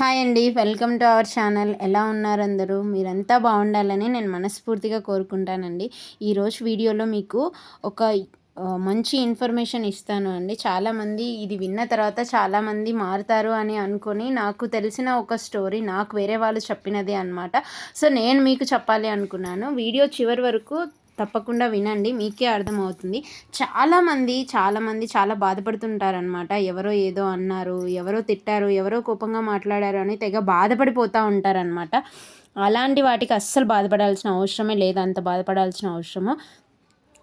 Hi అండి. Welcome to our channel. ఎలా ఉన్నారు అందరూ? మీరంతా బాగుండాలని నేను మనస్ఫూర్తిగా కోరుకుంటానండి. ఈరోజు వీడియోలో మీకు ఒక మంచి ఇన్ఫర్మేషన్ ఇస్తాను అండి. చాలామంది ఇది విన్న తర్వాత చాలామంది మారుతారు అని అనుకొని నాకు తెలిసిన ఒక స్టోరీ నాకు వేరే వాళ్ళు చెప్పినదే అనమాట సో నేను మీకు చెప్పాలి అనుకున్నాను. వీడియో చివరి వరకు తప్పకుండా వినండి మీకే అర్థమవుతుంది. చాలామంది చాలామంది చాలా బాధపడుతుంటారనమాట ఎవరో ఏదో అన్నారు ఎవరో తిట్టారు ఎవరో కోపంగా మాట్లాడారు అని తెగ బాధపడిపోతూ ఉంటారనమాట అలాంటి వాటికి అస్సలు బాధపడాల్సిన అవసరమే లేదు అంత బాధపడాల్సిన అవసరము.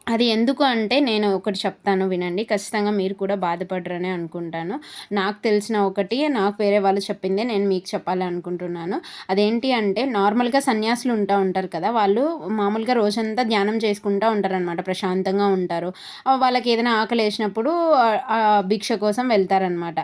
అది ఎందుకు అంటే నేను ఒకటి చెప్తాను వినండి. ఖచ్చితంగా మీరు కూడా బాధపడరనే అనుకుంటాను. నాకు తెలిసిన ఒకటి నాకు వేరే వాళ్ళు చెప్పిందే నేను మీకు చెప్పాలి అనుకుంటున్నాను. అదేంటి అంటే నార్మల్గా సన్యాసులు ఉంటా ఉంటారు కదా వాళ్ళు మామూలుగా రోజంతా ధ్యానం చేసుకుంటూ ఉంటారనమాట ప్రశాంతంగా ఉంటారు. వాళ్ళకి ఏదైనా ఆకలి వేసినప్పుడు ఆ- భిక్ష కోసం వెళ్తారనమాట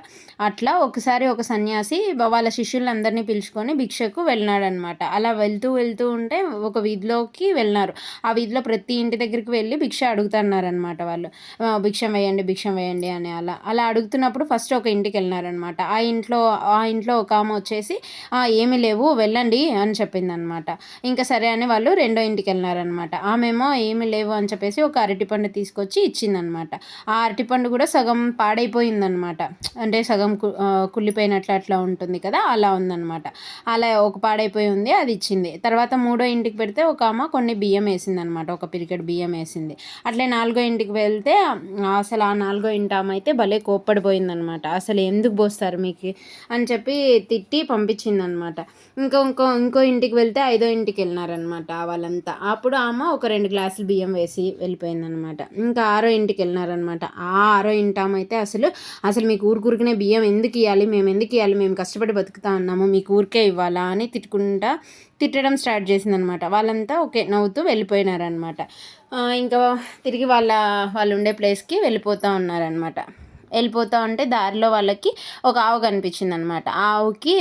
అట్లా ఒకసారి ఒక సన్యాసి వాళ్ళ శిష్యులందరినీ పిలుచుకొని భిక్షకు వెళ్ళినాడనమాట అలా వెళ్తూ వెళ్తూ ఉంటే ఒక వీధిలోకి వెళ్ళినారు. ఆ వీధిలో ప్రతి ఇంటి దగ్గరికి వెళ్ళి భిక్ష అడుగుతున్నారనమాట వాళ్ళు. భిక్షం వేయండి భిక్షం వేయండి అని అలా. అలా అడుగుతున్నప్పుడు ఫస్ట్ ఒక ఇంటికి వెళ్ళినారనమాట ఆ ఇంట్లో ఆ ఇంట్లో ఒక ఆమె వచ్చేసి ఏమి ఏమీ లేవు వెళ్ళండి అని చెప్పిందనమాట ఇంకా సరే అని వాళ్ళు రెండో ఇంటికి వెళ్ళినారనమాట ఆమెమో ఏమీ లేవు అని చెప్పేసి ఒక అరటిపండు తీసుకొచ్చి ఇచ్చిందనమాట ఆ అరటిపండు కూడా సగం పాడైపోయిందనమాట అంటే సగం కు- కుళ్ళిపోయినట్లు అట్లా ఉంటుంది కదా అలా ఉందనమాట అలా ఒక పాడైపోయి ఉంది అది ఇచ్చింది. తర్వాత మూడో ఇంటికి పెడితే ఒక ఆమె కొన్ని బియ్యం వేసింది అనమాట ఒక పిరికెట్ బియ్యం వేసింది. అట్లే నాలుగో ఇంటికి వెళ్తే అసలు ఆ నాలుగో ఇంటి ఆమె అయితే భలే కోప్పడిపోయిందనమాట. అసలు ఎందుకు పోస్తారు మీకు? అని చెప్పి తిట్టి పంపించిందనమాట. ఇంకో ఇంకో ఇంకో ఇంటికి వెళ్తే ఐదో ఇంటికి వెళ్ళినారనమాట వాళ్ళంతా. అప్పుడు ఆమె ఒక రెండు గ్లాసులు బియ్యం వేసి వెళ్ళిపోయిందనమాట. ఇంకా ఆరో ఇంటికి వెళ్ళినారనమాట. ఆ ఆరో ఇంటి అయితే అసలు అసలు మీకు ఊరికూరికనే బియ్యం ఎందుకు ఇవ్వాలి మేము ఎందుకు ఇవ్వాలి మేము కష్టపడి బతుకుతా ఉన్నాము. మీకు ఊరికే ఇవ్వాలా? అని తిట్టుకుంటా తిట్టడం స్టార్ట్ చేసిందనమాట. వాళ్ళంతా ఓకే నవ్వుతూ వెళ్ళిపోయినారనమాట. ఇంకా తిరిగి వాళ్ళ వాళ్ళు ఉండే ప్లేస్కి వెళ్ళిపోతూ ఉన్నారనమాట. వెళ్ళిపోతూ ఉంటే దారిలో వాళ్ళకి ఒక ఆవు కనిపించింది అనమాట ఆవుకి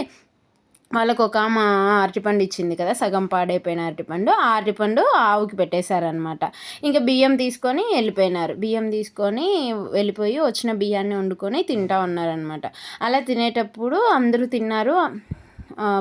వాళ్ళకు ఒక మా అరటిపండు ఇచ్చింది కదా సగం పాడైపోయిన అరటిపండు ఆ అరటిపండు ఆవుకి పెట్టేశారనమాట. ఇంకా బియ్యం తీసుకొని వెళ్ళిపోయినారు. బియ్యం తీసుకొని వెళ్ళిపోయి వచ్చిన బియ్యాన్ని వండుకొని తింటా ఉన్నారనమాట. అలా తినేటప్పుడు అందరూ తిన్నారు.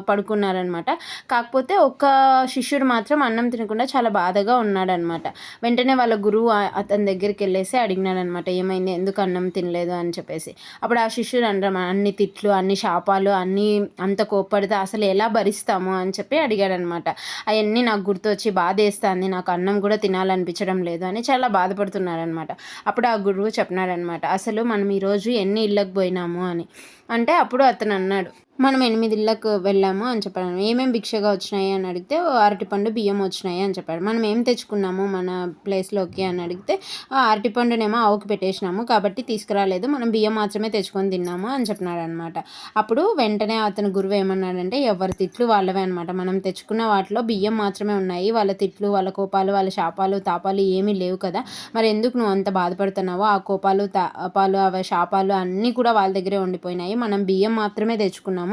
పడుకున్నారనమాట. కాకపోతే ఒక్క శిష్యుడు మాత్రం అన్నం తినకుండా చాలా బాధగా ఉన్నాడనమాట. వెంటనే వాళ్ళ గురువు అతని దగ్గరికి వెళ్ళేసి అడిగినాడనమాట ఏమైంది? ఎందుకు అన్నం తినలేదు? అని చెప్పేసి. అప్పుడు ఆ శిష్యుడు అనడం అన్ని తిట్లు అన్ని శాపాలు అన్ని అంత కోప్పడితే అసలు ఎలా భరిస్తాము? అని చెప్పి అడిగాడనమాట. అవన్నీ నాకు గుర్తొచ్చి బాధ వేస్తుంది నాకు అన్నం కూడా తినాలనిపించడం లేదు అని చాలా బాధపడుతున్నారనమాట. అప్పుడు ఆ గురువు చెప్పినాడనమాట అసలు మనం ఈరోజు ఎన్ని ఇళ్ళకి పోయినాము? అని. అంటే అప్పుడు అతను అన్నాడు మనం ఎనిమిదిళ్ళకు వెళ్ళాము అని చెప్పాడు. ఏమేమి భిక్షగా వచ్చినాయి అని అడిగితే అరటిపండు బియ్యం వచ్చినాయి అని చెప్పాడు. మనం ఏం తెచ్చుకున్నాము మన ప్లేస్లోకి అని అడిగితే "ఆ అరటిపండునేమో ఆవుకి పెట్టేసినాము కాబట్టి తీసుకురాలేదు. మనం బియ్యం మాత్రమే తెచ్చుకొని తిన్నాము అని చెప్పినాడు అనమాట అప్పుడు వెంటనే అతను గురువు ఏమన్నాడంటే ఎవరి తిట్లు వాళ్ళవే అనమాట మనం తెచ్చుకున్న వాటిలో బియ్యం మాత్రమే ఉన్నాయి. వాళ్ళ తిట్లు వాళ్ళ కోపాలు వాళ్ళ శాపాలు తాపాలు ఏమీ లేవు కదా. మరి ఎందుకు నువ్వు అంత బాధపడుతున్నావో ఆ కోపాలు తాపాలు అవి శాపాలు అన్నీ కూడా వాళ్ళ దగ్గరే ఉండిపోయినాయి. మనం బియ్యం మాత్రమే తెచ్చుకున్నాము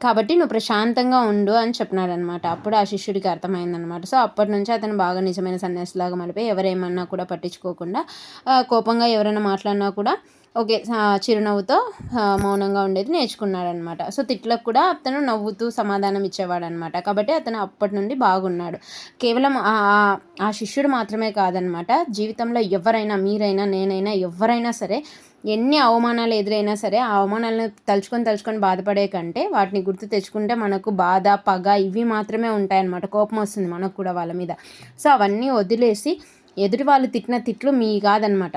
కాబట్టి నువ్వు ప్రశాంతంగా ఉండు అని చెప్పినాడనమాట అప్పుడు ఆ శిష్యుడికి అర్థమైందనమాట సో అప్పటి నుంచి అతను బాగా నిజమైన సన్యాసిలాగా మలిపోయి ఎవరేమన్నా కూడా పట్టించుకోకుండా కోపంగా ఎవరైనా మాట్లాడినా కూడా ఓకే చిరునవ్వుతో మౌనంగా ఉండేది నేర్చుకున్నాడనమాట. సో తిట్లకు కూడా అతను నవ్వుతూ సమాధానం ఇచ్చేవాడనమాట. కాబట్టి అతను అప్పటి నుండి బాగున్నాడు. కేవలం ఆ ఆ- ఆ శిష్యుడు మాత్రమే కాదనమాట. జీవితంలో ఎవరైనా మీరైనా నేనైనా ఎవరైనా సరే ఎన్ని అవమానాలు ఎదురైనా సరే ఆ అవమానాలను తలుచుకొని తలుచుకొని బాధపడే కంటే వాటిని గుర్తు తెచ్చుకుంటే మనకు బాధ పగ ఇవి మాత్రమే ఉంటాయన్నమాట కోపం వస్తుంది మనకు కూడా వాళ్ళ మీద. సో అవన్నీ వదిలేసి ఎదుటి వాళ్ళు తిట్టిన తిట్లు మీ కాదనమాట.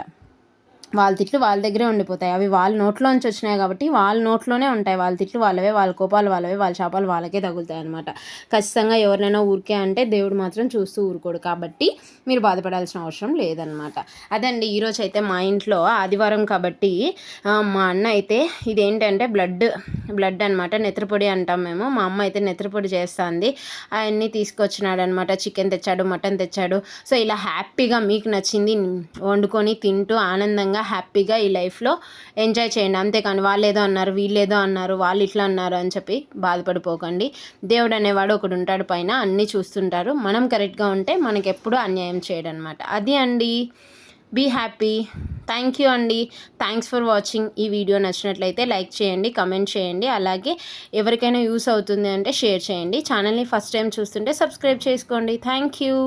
వాళ్ళ తిట్లు వాళ్ళ దగ్గరే ఉండిపోతాయి. అవి వాళ్ళ నోట్లోంచి వచ్చినాయి కాబట్టి వాళ్ళ నోట్లోనే ఉంటాయి. వాళ్ళ తిట్లు వాళ్ళవే వాళ్ళ కోపాలు వాళ్ళవే వాళ్ళ శాపాలు వాళ్ళకే తగులుతాయి అనమాట ఖచ్చితంగా ఎవరినైనా ఊరికే అంటే దేవుడు మాత్రం చూస్తూ ఊరుకోడు కాబట్టి మీరు బాధపడాల్సిన అవసరం లేదనమాట అదండి ఈరోజు అయితే మా ఇంట్లో ఆదివారం కాబట్టి మా అన్న అయితే ఇదేంటంటే బ్లడ్ బ్లడ్ అనమాట నెత్రపొడి అంటాం మేము. మా అమ్మ అయితే నెత్రపొడి చేస్తుంది. అవన్నీ తీసుకొచ్చినాడు అనమాట చికెన్ తెచ్చాడు మటన్ తెచ్చాడు. సో ఇలా హ్యాపీగా మీకు నచ్చింది వండుకొని తింటూ ఆనందంగా హ్యాపీగా ఈ లైఫ్లో ఎంజాయ్ చేయండి. అంతేకాని వాళ్ళు ఏదో అన్నారు వీళ్ళు ఏదో అన్నారు వాళ్ళు ఇట్లా అన్నారు అని చెప్పి బాధపడిపోకండి. దేవుడు అనేవాడు ఒకడు ఉంటాడు పైన అన్నీ చూస్తుంటారు. మనం కరెక్ట్గా ఉంటే మనకి ఎప్పుడూ అన్యాయం చేయడం అనమాట అది అండి. Be happy. థ్యాంక్ యూ అండి. థ్యాంక్స్ ఫర్ వాచింగ్ ఈ వీడియో నచ్చినట్లయితే లైక్ చేయండి కమెంట్ చేయండి అలాగే ఎవరికైనా యూస్ అవుతుంది అంటే షేర్ చేయండి. ఛానల్ని ఫస్ట్ టైం చూస్తుంటే సబ్స్క్రైబ్ చేసుకోండి. Thank you.